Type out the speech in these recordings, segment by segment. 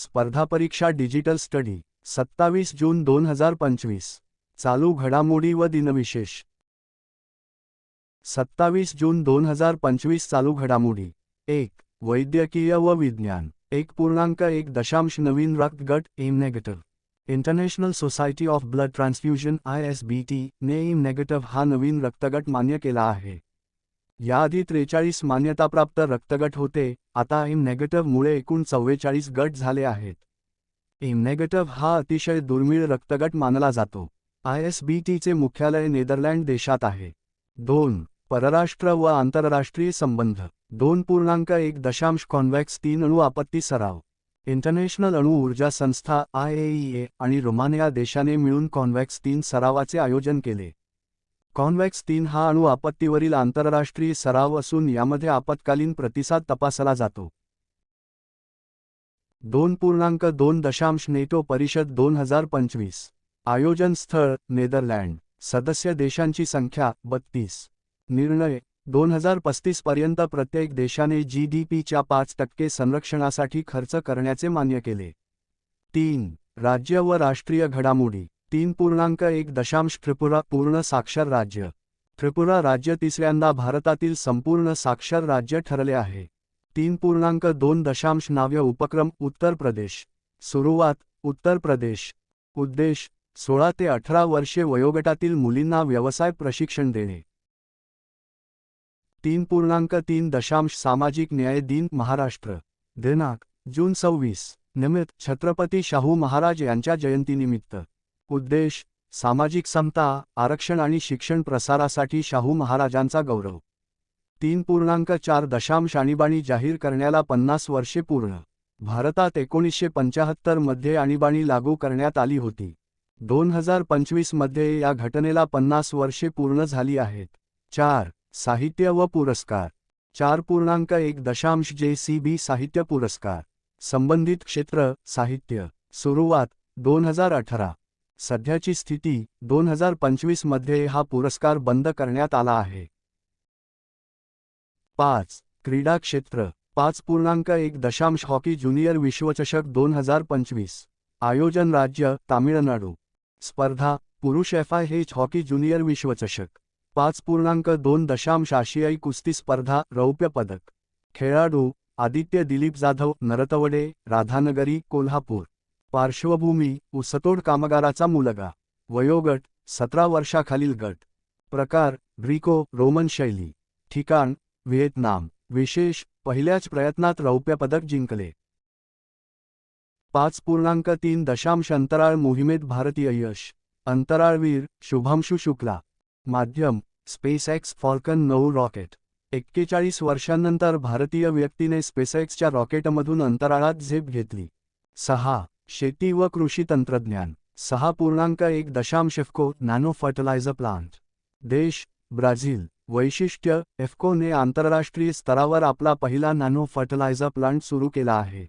स्पर्धा परीक्षा digital study सत्तावीस जून दोन हजार पंचवीस. चालू घडामोडी व दिनविशेष. सत्तावीस जून दोन हजार पंचवीस चालू घडामोडी. एक वैद्यकीय व विज्ञान. एक पूर्णांक एक दशांश नवीन रक्तगट M negative international society of blood transfusion I S B T ने एम नेगेटिव्ह हा नवीन रक्तगट मान्य केला आहे. याआधी त्रेचाळीस मान्यताप्राप्त रक्तगट होते आता एम नेगेटिव्हमुळे एकूण चव्वेचाळीस गट झाले आहेत. एम नेगेटिव्ह हा अतिशय दुर्मिळ रक्तगट मानला जातो. आय एस बी टीचे मुख्यालय नेदरलँड देशात आहे. दोन परराष्ट्र व आंतरराष्ट्रीय संबंध. दोन पूर्णांक एक दशांश कॉन्व्हॅक्स तीन अणू आपत्ती सराव. इंटरनॅशनल अणु ऊर्जा संस्था आय ए आणि रोमानिया देशाने मिळून कॉन्व्हॅक्स तीन सरावाचे आयोजन केले. कॉन्व्हॅक्स तीन हा अणु आपत्तीवरील आंतरराष्ट्रीय सराव असून यामध्ये आपत्कालीन प्रतिसाद तपासला जातो. दोन पूर्णांक दोन दशांश नेटो परिषद दोन हजार पंचवीस. आयोजन स्थळ नेदरलँड. सदस्य देशांची संख्या बत्तीस. निर्णय दोन हजार पस्तीस पर्यंत प्रत्येक देशाने जी डी पीच्या पाच टक्के संरक्षणासाठी खर्च करण्याचे मान्य केले. तीन राज्य व राष्ट्रीय घडामोडी. तीन पूर्णांक एक दशांश त्रिपुरा पूर्ण साक्षर राज्य. त्रिपुरा राज्य तिसऱ्यांदा भारतातील संपूर्ण साक्षर राज्य ठरले आहे. तीन पूर्णांक दोन दशांश नाव्य उपक्रम उत्तर प्रदेश. सुरुवात उत्तर प्रदेश. उद्देश सोळा ते अठरा वर्षे वयोगटातील मुलींना व्यवसाय प्रशिक्षण देणे. तीन पूर्णांक तीन दशांश सामाजिक न्याय दिन महाराष्ट्र. दिनांक जून सव्वीस. निमित्त छत्रपती शाहू महाराज यांच्या जयंतीनिमित्त. उद्देश सामाजिक समता आरक्षण आणि शिक्षण प्रसारासाठी शाहू महाराजांचा गौरव. तीन पूर्णांक चार दशांश आणीबाणी जाहीर करण्याला पन्नास वर्षे पूर्ण. भारतात एकोणीसशे पंचाहत्तरमध्ये आणीबाणी लागू करण्यात आली होती. दोन हजार पंचवीसमध्ये या घटनेला पन्नास वर्षे पूर्ण झाली आहेत. चार साहित्य व पुरस्कार. चार पूर्णांक एक दशांश जे सी बी साहित्य पुरस्कार. संबंधित क्षेत्र साहित्य. सुरुवात दोन हजार अठरा. सध्याची स्थिती दोन हजार पंचवीसमध्ये हा पुरस्कार बंद करण्यात आला आहे. पाच. क्रीडा क्षेत्र. पाच पूर्णांक एक दशांश हॉकी ज्युनियर विश्वचषक दोन हजार पंचवीस. आयोजन राज्य तामिळनाडू. स्पर्धा पुरुष एफ आय हेच हॉकी ज्युनियर विश्वचषक. पाच पूर्णांक दोन दशांश आशियाई कुस्ती स्पर्धा रौप्य पदक. खेळाडू आदित्य दिलीप जाधव नरतवडे राधानगरी कोल्हापूर. पार्श्वभूमी उसतोड कामगाराचा मुलगा. वयोगट सतरा वर्षाखालील गट. प्रकार ग्रीको रोमन शैली. ठिकाण व्हिएतनाम. विशेष पहिल्याच प्रयत्नात रौप्य पदक जिंकले. पाच पूर्णांक तीन दशांश अंतराळ मोहिमेत भारतीय यश. अंतराळवीर शुभांशु शुक्ला. माध्यम स्पेसएक्स फॉल्कन नऊ रॉकेट. एक्केचाळीस वर्षांनंतर भारतीय व्यक्तीने स्पेसएक्सच्या रॉकेटमधून अंतराळात झेप घेतली. सहा शेती व कृषी तंत्रज्ञान सहा पूर्णांक एक दशांश एफको नॅनो फर्टिलायझर प्लांट. देश ब्राझील वैशिष्ट्य एफकोने आंतरराष्ट्रीय स्तरावर आपला पहिला नॅनो फर्टिलायझर प्लांट सुरू केला आहे.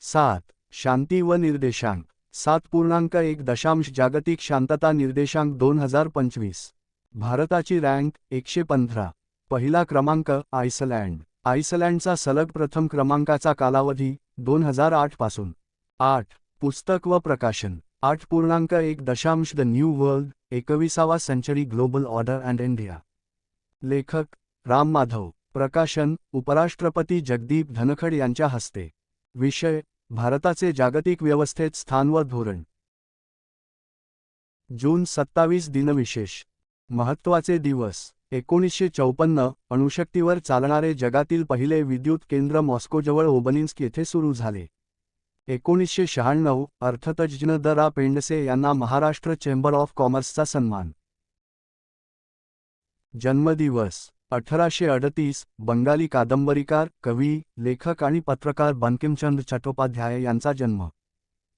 सात शांती व निर्देशांक सात पूर्णांक एक दशांश जागतिक शांतता निर्देशांक दोन हजार पंचवीस. भारताची रँक एकशे पंधरा. पहिला क्रमांक आयसलँड आयसलँडचा सलग प्रथम क्रमांकाचा कालावधी दोन हजार आठपासून. आठ. पुस्तक व प्रकाशन. आठ पूर्णांक एक दशांश द न्यू वर्ल्ड एकविसावा century global order and India. लेखक राम माधव. प्रकाशन उपराष्ट्रपती जगदीप धनखड यांच्या हस्ते. विषय भारताचे जागतिक व्यवस्थेत स्थान व धोरण. जून सत्तावीस दिनविशेष. महत्त्वाचे दिवस. एकोणीसशे चौपन्न अणुशक्तीवर चालणारे जगातील पहिले विद्युत केंद्र मॉस्कोजवळ ओबनिन्स्क येथे सुरू झाले. एकोणीसशे शहाण्णव अर्थतज्ज्ञ द रा पेंडसे यांना महाराष्ट्र चेंबर ऑफ कॉमर्सचा सन्मान. जन्मदिवस अठराशे अडतीस बंगाली कादंबरीकार कवी लेखक आणि पत्रकार बंकिमचंद चट्टोपाध्याय यांचा जन्म.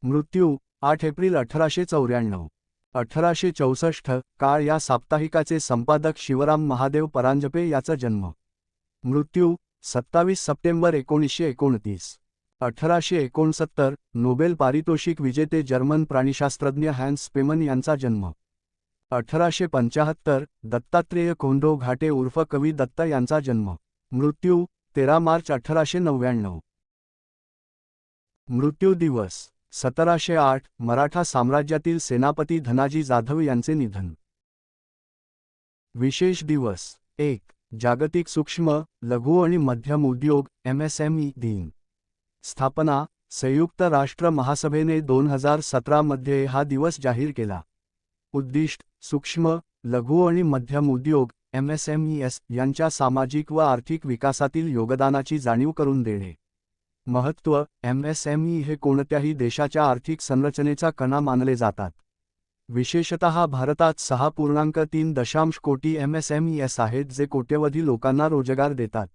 मृत्यू आठ एप्रिल अठराशे चौऱ्याण्णव. अठराशे चौसष्ट काळ या साप्ताहिकाचे संपादक शिवराम महादेव परांजपे याचा जन्म. मृत्यू सत्तावीस सप्टेंबर एकोणीसशे एकोणतीस. अठराशे एकोणसत्तर नोबेल पारितोषिक विजेते जर्मन प्राणीशास्त्रज्ञ हॅन्स स्पेमन यांचा जन्म. अठराशे पंचाहत्तर दत्तात्रेय कोंढो घाटे उर्फ कवी दत्त यांचा जन्म. मृत्यू तेरा मार्च अठराशे नव्याण्णव. मृत्यू दिवस. सतराशे आठ मराठा साम्राज्यातील सेनापती धनाजी जाधव यांचे निधन. विशेष दिवस. एक जागतिक सूक्ष्म लघु आणि मध्यम उद्योग एमएसएमई दिन. स्थापना संयुक्त राष्ट्र महासभेने दोन हजार सतरामध्ये हा दिवस जाहीर केला. उद्दिष्ट सूक्ष्म लघु आणि मध्यम उद्योग एमएसएमईएस यांच्या सामाजिक व आर्थिक विकासातील योगदानाची जाणीव करून देणे. महत्त्व एमएसएमई हे कोणत्याही देशाच्या आर्थिक संरचनेचा कणा मानले जातात. विशेषतः भारतात सहा पूर्णांक तीन दशांश कोटी एमएसएमईएस आहेत जे कोट्यवधी लोकांना रोजगार देतात.